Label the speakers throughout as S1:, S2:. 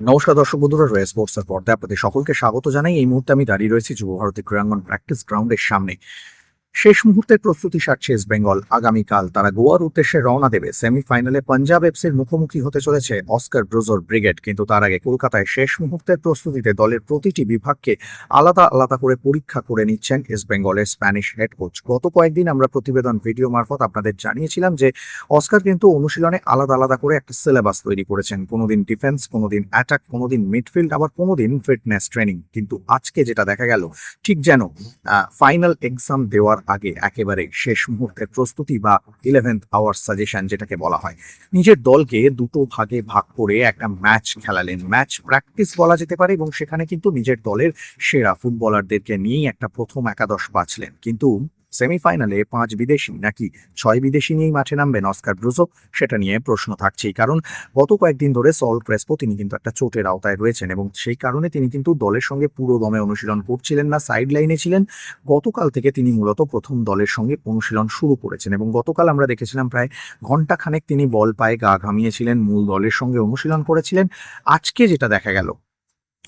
S1: নমস্কার দর্শক বন্ধুরা, রয়ে স্পোর্টসের পর্দায় আপনাদের সকলকে স্বাগত জানাই। এই মুহূর্তে আমি দাঁড়িয়ে রয়েছি যুব ভারতী ক্রীড়াঙ্গন প্র্যাকটিস গ্রাউন্ডের সামনে। শেষ মুহূর্তের প্রস্তুতি সারছে ইস্ট বেঙ্গল। আগামীকাল তারা গোয়ার উদ্দেশ্যে রওনা দেবে। সেমিফাইনালে পাঞ্জাব এফসির মুখোমুখি হতে চলেছে অস্কার ব্রুজোর ব্রিগেড। কিন্তু তার আগে কলকাতায় শেষ মুহূর্তের প্রস্তুতিতে দলের প্রতিটি বিভাগকে আলাদা আলাদা করে পরীক্ষা করে নিচ্ছেন ইস্ট বেঙ্গলের স্প্যানিশ হেড কোচ। গত কয়েকদিন আমরা প্রতিবেদন, ভিডিও মারফত আপনাদের জানিয়েছিলাম যে অস্কার কিন্তু অনুশীলনে আলাদা আলাদা করে একটা সিলেবাস তৈরি করেছেন। কোনোদিন ডিফেন্স, কোনোদিন অ্যাটাক, কোনোদিন মিডফিল্ড, আবার কোনোদিন ফিটনেস ট্রেনিং। কিন্তু আজকে যেটা দেখা গেল, ঠিক যেন ফাইনাল এক্সাম দেওয়ার আগে একেবারে শেষ মুহূর্তের প্রস্তুতি বা ইলেভেন্থ আওয়ার সাজেশন যেটাকে বলা হয়। নিজের দলকে দুটো ভাগে ভাগ করে একটা ম্যাচ খেলালেন। ম্যাচ প্র্যাকটিস বলা যেতে পারে এবং সেখানে কিন্তু নিজের দলের সেরা ফুটবলারদেরকে নিয়েই একটা প্রথম একাদশ বাছলেন। কিন্তু সেমিফাইনালে পাঁচ বিদেশি নাকি ছয় বিদেশি নিয়েই মাঠে নামবেন অস্কার ব্রুজো, সেটা নিয়ে প্রশ্ন থাকছেই। কারণ গত কয়েকদিন ধরে সল ক্রেসপো তিনি কিন্তু একটা চোটের আওতায় রয়েছেন এবং সেই কারণে তিনি কিন্তু দলের সঙ্গে পুরো দমে অনুশীলন করছিলেন না সাইড লাইনে ছিলেন। গতকাল থেকে তিনি মূলত প্রথম দলের সঙ্গে অনুশীলন শুরু করেছেন এবং গতকাল আমরা দেখেছিলাম প্রায় ঘণ্টা খানেক তিনি বল পায়ে গা ঘামিয়েছিলেন, মূল দলের সঙ্গে অনুশীলন করেছিলেন। আজকে যেটা দেখা গেল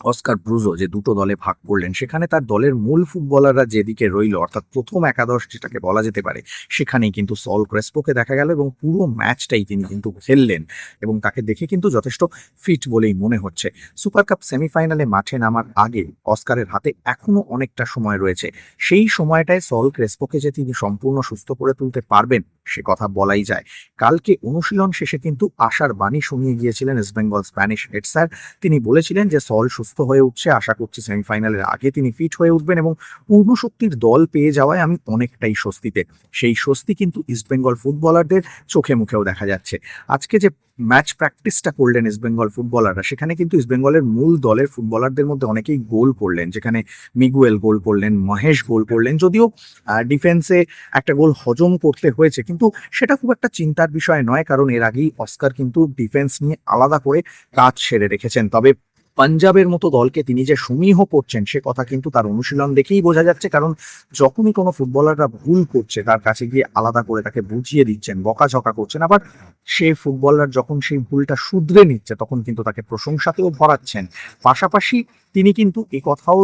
S1: অস্কার ব্রুজো যে দুটো দলে ভাগ করলেন, সেখানে তার দলের মূল ফুটবলাররা যেদিকে রইল, অর্থাৎ প্রথম একাদশ যেটাকে বলা যেতে পারে, সেখানেই কিন্তু সল ক্রেসপোকে দেখা গেল এবং পুরো ম্যাচটাই তিনি কিন্তু খেললেন এবং তাকে দেখে কিন্তু যথেষ্ট ফিট বলেই মনে হচ্ছে। সুপার কাপ সেমিফাইনালে মাঠে নামার আগে অস্কারের হাতে এখনও অনেকটা সময় রয়েছে। সেই সময়টায় সল ক্রেসপোকে যে তিনি সম্পূর্ণ সুস্থ করে তুলতে পারবেন, সে কথা বলাই যায়। কালকে অনুশীলন শেষে কিন্তু আশার বাণী শুনিয়ে গিয়েছিলেন east Bengal Spanish head sir. তিনি বলেছিলেন যে সল সুস্থ হয়ে উঠছে। আশা করছি সেমিফাইনালের আগে তিনি ফিট হয়ে উঠবেন এবং পূর্ণ শক্তির দল পেয়ে যাওয়ায় আমি অনেকটাই স্বস্তিতে। সেই স্বস্তি কিন্তু ইস্টবেঙ্গল ফুটবলারদের চোখে মুখেও দেখা যাচ্ছে। আজকে যে ম্যাচ প্র্যাকটিসটা করলেন ইস্টবেঙ্গল ফুটবলাররা সেখানে কিন্তু ইস্টবেঙ্গলের মূল দলের ফুটবলারদের মধ্যে অনেকেই গোল করলেন। যেখানে মিগুয়েল গোল করলেন মহেশ গোল করলেন। যদিও ডিফেন্সে একটা গোল হজম করতে হয়েছে, কিন্তু সেটা খুব একটা চিন্তার বিষয় নয়, কারণ এর আগেই অস্কার কিন্তু ডিফেন্স নিয়ে আলাদা করে কাজ সেরে রেখেছেন। তবে পাঞ্জাবের মতো দলকে তিনি যে সমীহ করছেন সে কথা কিন্তু তার অনুশীলন দেখেই বোঝা যাচ্ছে। কারণ যখনই কোনো ফুটবলাররা ভুল করছে তার কাছে গিয়ে আলাদা করে তাকে বুঝিয়ে দিচ্ছেন বকাঝকা করছেন। আবার সে ফুটবলার যখন সেই ভুলটা শুধরে নিচ্ছে তখন কিন্তু তাকে প্রশংসাতেও ভরাচ্ছেন। পাশাপাশি তিনি কিন্তু এ কথাও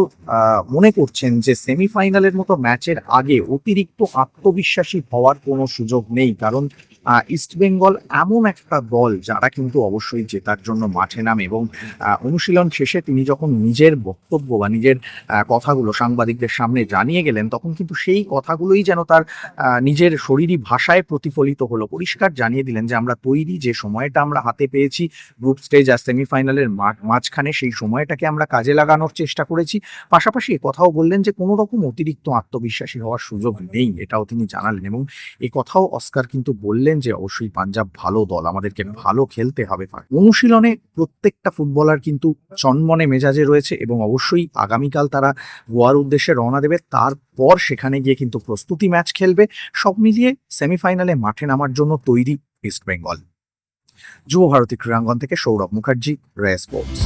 S1: মনে করছেন যে সেমিফাইনালের মতো ম্যাচের আগে অতিরিক্ত আত্মবিশ্বাসী হওয়ার কোনো সুযোগ নেই। কারণ ইস্টবেঙ্গল এমন একটা দল যারা কিন্তু অবশ্যই জেতার জন্য মাঠে নামে এবং আহ, অনুশীলন শেষে তিনি যখন নিজের বক্তব্য বা নিজের কথাগুলো সাংবাদিকদের সামনে জানিয়ে গেলেন, তখন কিন্তু সেই কথাগুলোই যেন তার নিজের শরীরী ভাষায় প্রতিফলিত হলো। পরিষ্কার জানিয়ে দিলেন যে, আমরা তৈরি যে সময়টা আমরা হাতে পেয়েছি, গ্রুপ স্টেজ আর সেমিফাইনালের মাঝখানে সেই সময়টাকে আমরা কাজে লাগানোর চেষ্টা করেছি। পাশাপাশি কথাও বললেন যে, কোনো রকম অতিরিক্ত আত্মবিশ্বাসী হওয়ার সুযোগ নেই। এটাও তিনি জানালেন এবং এ কথাও অস্কার কিন্তু বললেন যে, অবশ্যই পাঞ্জাব ভালো দল, আমাদেরকে ভালো খেলতে হবে। অনুশীলনে প্রত্যেকটা ফুটবলার কিন্তু চনমনে মেজাজে রয়েছে এবং অবশ্যই আগামীকাল তারা গোয়ার উদ্দেশ্যে রওনা দেবে। তারপর সেখানে গিয়ে কিন্তু প্রস্তুতি ম্যাচ খেলবে। সব মিলিয়ে সেমিফাইনালে মাঠে নামার জন্য তৈরি ইস্ট বেঙ্গল। যুব ভারতী ক্রীড়াঙ্গন থেকে সৌরভ মুখার্জি রে স্পোর্টস।